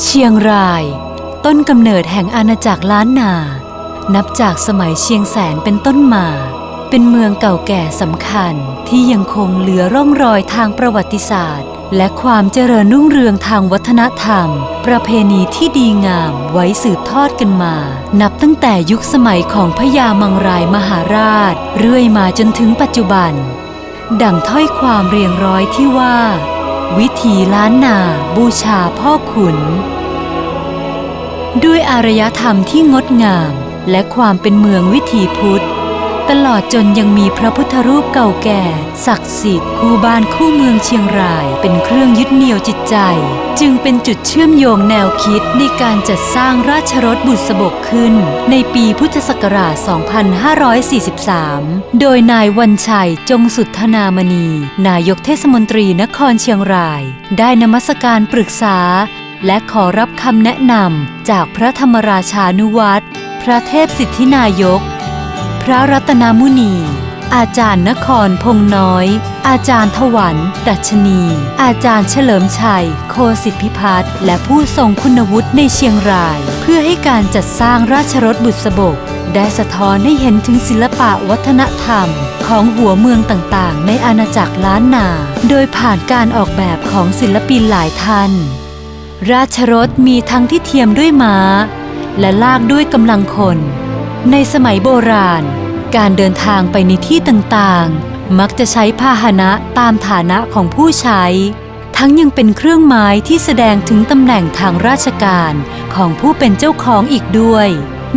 เชียงราย ต้นกำเนิดแห่งอาณาจักรล้านนา นับจากสมัยเชียงแสนเป็นต้นมา เป็นเมืองเก่าแก่สำคัญที่ยังคงเหลือร่องรอยทางประวัติศาสตร์ และความเจริญรุ่งเรืองทางวัฒนธรรม ประเพณีที่ดีงามไว้สืบทอดกันมา นับตั้งแต่ยุคสมัยของพญามังรายมหาราช เรื่อยมาจนถึงปัจจุบัน ดังถ้อยความเรียงร้อยที่ว่า วิธีล้านนาบูชาพ่อขุน ด้วยอารยธรรมที่งดงามและความเป็นเมืองวิถีพุทธ ตลอดจนยังมีพระพุทธรูปเก่าแก่ ศักดิ์สิทธิ์คู่บ้านคู่เมืองเชียงราย เป็นเครื่องยึดเหนี่ยวจิตใจ จึงเป็นจุดเชื่อมโยงแนวคิดในการจัดสร้างราชรถบุษบกขึ้น ในปีพุทธศักราช 2543 โดยนายวันชัยจงสุทธนามณี นายกเทศมนตรีนครเชียงราย ได้นมัสการปรึกษา และขอรับคำแนะนำจากพระธรรมราชานุวัตรพระเทพสิทธินายก พระรัตนามุนี อาจารย์นครพงน้อย อาจารย์ถวันดัชนี อาจารย์เฉลิมชัย โคสิทธิพิพัฒน์และผู้ทรงคุณวุฒิในเชียงราย เพื่อให้การจัดสร้างราชรถบุษบก ได้สะท้อนให้เห็นถึงศิลปะวัฒนธรรม ของหัวเมืองต่างๆ ในอาณาจักรล้านนา โดยผ่านการออกแบบของศิลปินหลายท่าน ราชรถมีทั้งที่เทียมด้วยม้า และลากด้วยกำลังคน ในสมัยโบราณ การเดินทางไปในที่ต่างๆ มักจะใช้พาหนะตามฐานะของผู้ใช้ ทั้งยังเป็นเครื่องหมายที่แสดงถึงตำแหน่งทางราชการของผู้เป็นเจ้าของอีกด้วย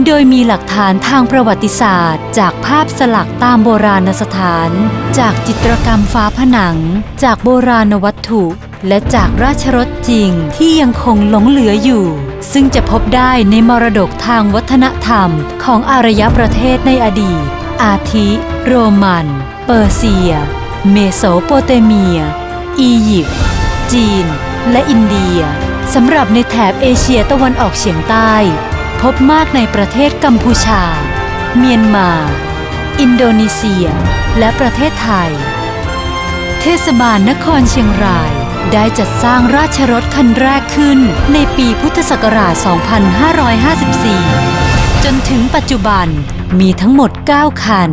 โดยมีหลักฐานทางประวัติศาสตร์ จากภาพสลักตามโบราณสถาน จากจิตรกรรมฝาผนัง จากโบราณวัตถุ และจากราชรถจริงที่ยังคงหลงเหลืออยู่ ซึ่งจะพบได้ในมรดกทางวัฒนธรรมของอารยประเทศในอดีต อาทิ โรมัน เปอร์เซีย เมโสโปเตเมีย อียิปต์ จีน และอินเดีย สำหรับในแถบเอเชียตะวันออกเฉียงใต้ พบมากในประเทศกัมพูชา เมียนมา อินโดนีเซีย และประเทศไทย เทศบาลนครเชียงราย ได้จัดสร้างราชรถคันแรกขึ้นในปีพุทธศักราช 2554 จนถึงปัจจุบันมีทั้งหมด 9 คัน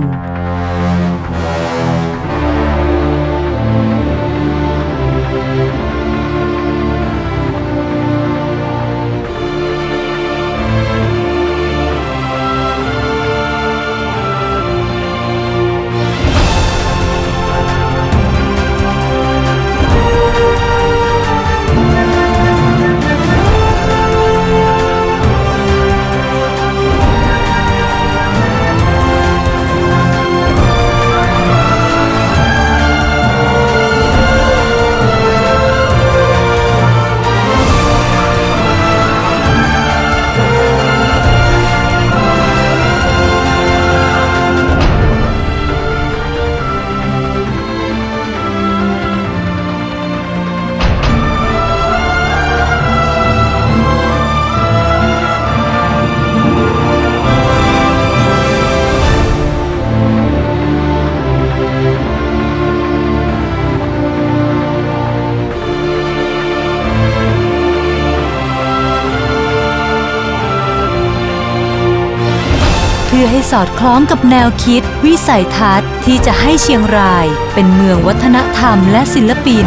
สอดคล้องกับแนวคิด วิสัยทัศน์ที่จะให้เชียงรายเป็นเมืองวัฒนธรรมและศิลปิน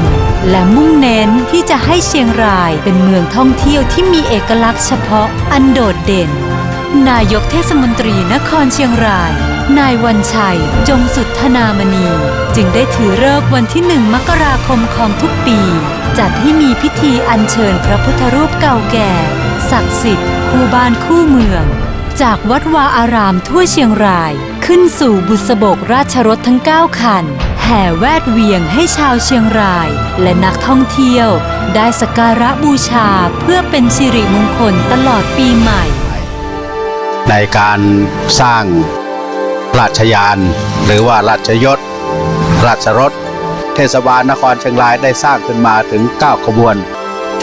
และมุ่งเน้นที่จะให้เชียงรายเป็นเมืองท่องเที่ยวที่มีเอกลักษณ์เฉพาะอันโดดเด่น นายกเทศมนตรีนครเชียงราย นายวันชัย จงสุทธนามณี จึงได้ถือเลิกษ์วันที่หนึ่งมกราคมของทุกปี จัดให้มีพิธีอัญเชิญพระพุทธรูปเก่าแก่ ศักดิ์สิทธิ์คู่บ้านคู่เมือง จากวัดวาอารามทั่วเชียงราย ขึ้นสู่บุษบกราชรถทั้ง 9 คัน แห่แวดเวียงให้ชาวเชียงราย และนักท่องเที่ยว ได้สักการะบูชาเพื่อเป็นสิริมงคลตลอดปีใหม่ ในการสร้างราชยาน หรือว่าราชยศ ราชรถ เทศบาลนครเชียงรายได้สร้างขึ้นมาถึง 9 ขบวน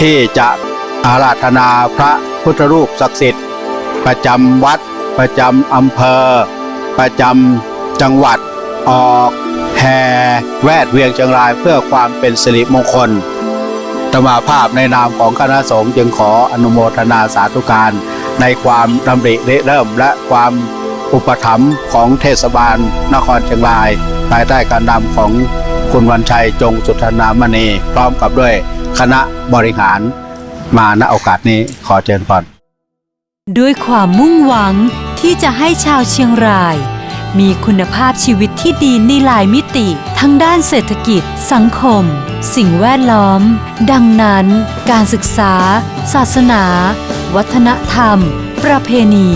ที่จะอาราธนาพระพุทธรูปศักดิ์สิทธิ์ ประจำวัด ประจำอำเภอ ประจำจังหวัดออกแห่แวดเวียงเชียงรายเพื่อความเป็นสิริมงคลตมาภาพในนามของคณะสงฆ์จึงขออนุโมทนาสาธุการในความดำริริเริ่มและความอุปถัมภ์ของเทศบาลนครเชียงราย ภายใต้การนำของคุณวันชัยจงสุธนามณี พร้อมกับด้วยคณะบริหารมาณโอกาสนี้ขอเชิญพร ด้วยความมุ่งหวังที่จะให้ชาวเชียงราย มีคุณภาพชีวิตที่ดีในหลายมิติ ทั้งด้านเศรษฐกิจ สังคม สิ่งแวดล้อม ดังนั้น การศึกษา ศาสนา วัฒนธรรม ประเพณี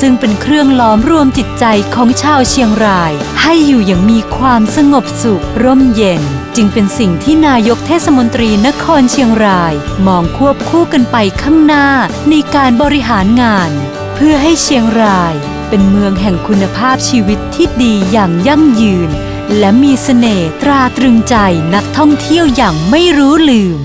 ซึ่งเป็นเครื่องล้อมรวมจิตใจของชาวเชียงราย ให้อยู่อย่างมีความสงบสุขร่มเย็น จึงเป็นสิ่งที่นายกเทศมนตรีนครเชียงราย มองควบคู่กันไปข้างหน้าในการบริหารงาน เพื่อให้เชียงราย เป็นเมืองแห่งคุณภาพชีวิตที่ดีอย่างยั่งยืน และมีเสน่ห์ตราตรึงใจนักท่องเที่ยวอย่างไม่รู้ลืม